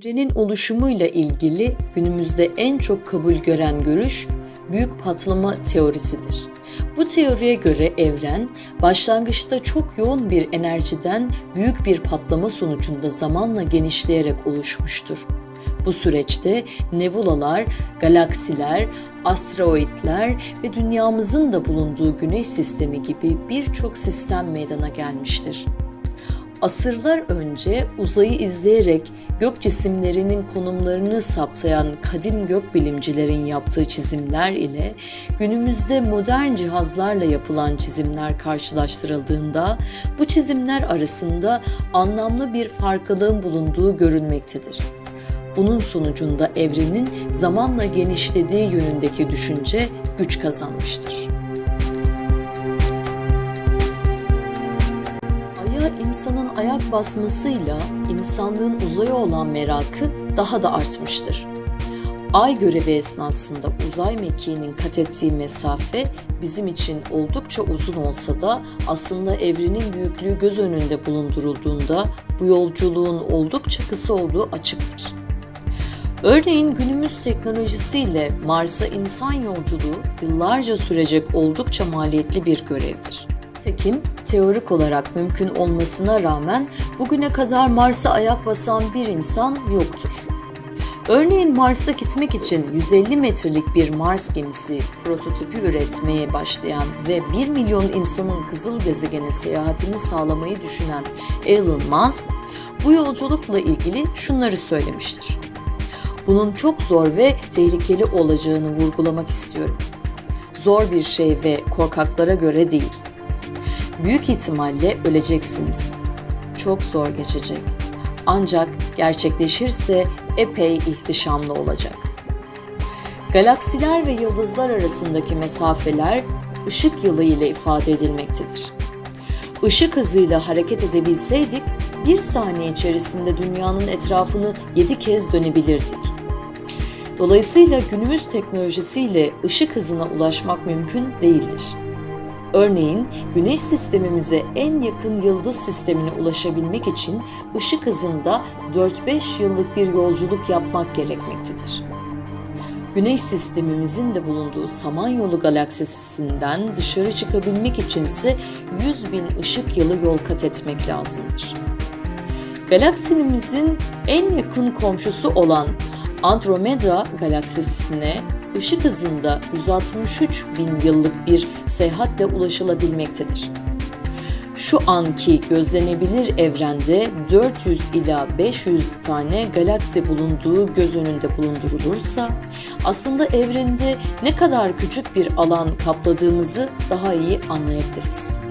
Evrenin oluşumuyla ilgili günümüzde en çok kabul gören görüş büyük patlama teorisidir. Bu teoriye göre evren başlangıçta çok yoğun bir enerjiden büyük bir patlama sonucunda zamanla genişleyerek oluşmuştur. Bu süreçte nebulalar, galaksiler, asteroidler ve dünyamızın da bulunduğu güneş sistemi gibi birçok sistem meydana gelmiştir. Asırlar önce uzayı izleyerek gök cisimlerinin konumlarını saptayan kadim gökbilimcilerin yaptığı çizimler ile günümüzde modern cihazlarla yapılan çizimler karşılaştırıldığında bu çizimler arasında anlamlı bir farklılığın bulunduğu görülmektedir. Bunun sonucunda evrenin zamanla genişlediği yönündeki düşünce güç kazanmıştır. Ay'a insanın ayak basmasıyla insanlığın uzaya olan merakı daha da artmıştır. Ay görevi esnasında uzay mekiğinin kat ettiği mesafe bizim için oldukça uzun olsa da aslında evrenin büyüklüğü göz önünde bulundurulduğunda bu yolculuğun oldukça kısa olduğu açıktır. Örneğin günümüz teknolojisiyle Mars'a insan yolculuğu yıllarca sürecek oldukça maliyetli bir görevdir. Tekim teorik olarak mümkün olmasına rağmen bugüne kadar Mars'a ayak basan bir insan yoktur. Örneğin Mars'a gitmek için 150 metrelik bir Mars gemisi prototipi üretmeye başlayan ve 1 milyon insanın kızıl gezegene seyahatini sağlamayı düşünen Elon Musk bu yolculukla ilgili şunları söylemiştir. Bunun çok zor ve tehlikeli olacağını vurgulamak istiyorum. Zor bir şey ve korkaklara göre değil. Büyük ihtimalle öleceksiniz. Çok zor geçecek. Ancak gerçekleşirse epey ihtişamlı olacak. Galaksiler ve yıldızlar arasındaki mesafeler ışık yılı ile ifade edilmektedir. Işık hızıyla hareket edebilseydik bir saniye içerisinde dünyanın etrafını 7 kez dönebilirdik. Dolayısıyla günümüz teknolojisiyle ışık hızına ulaşmak mümkün değildir. Örneğin güneş sistemimize en yakın yıldız sistemine ulaşabilmek için ışık hızında 4-5 yıllık bir yolculuk yapmak gerekmektedir. Güneş sistemimizin de bulunduğu Samanyolu galaksisinden dışarı çıkabilmek içinse 100 bin ışık yılı yol kat etmek lazımdır. Galaksimizin en yakın komşusu olan Andromeda galaksisine ışık hızında 163 bin yıllık bir seyahatle ulaşılabilmektedir. Şu anki gözlenebilir evrende 400 ila 500 tane galaksi bulunduğu göz önünde bulundurulursa aslında evrende ne kadar küçük bir alan kapladığımızı daha iyi anlayabiliriz.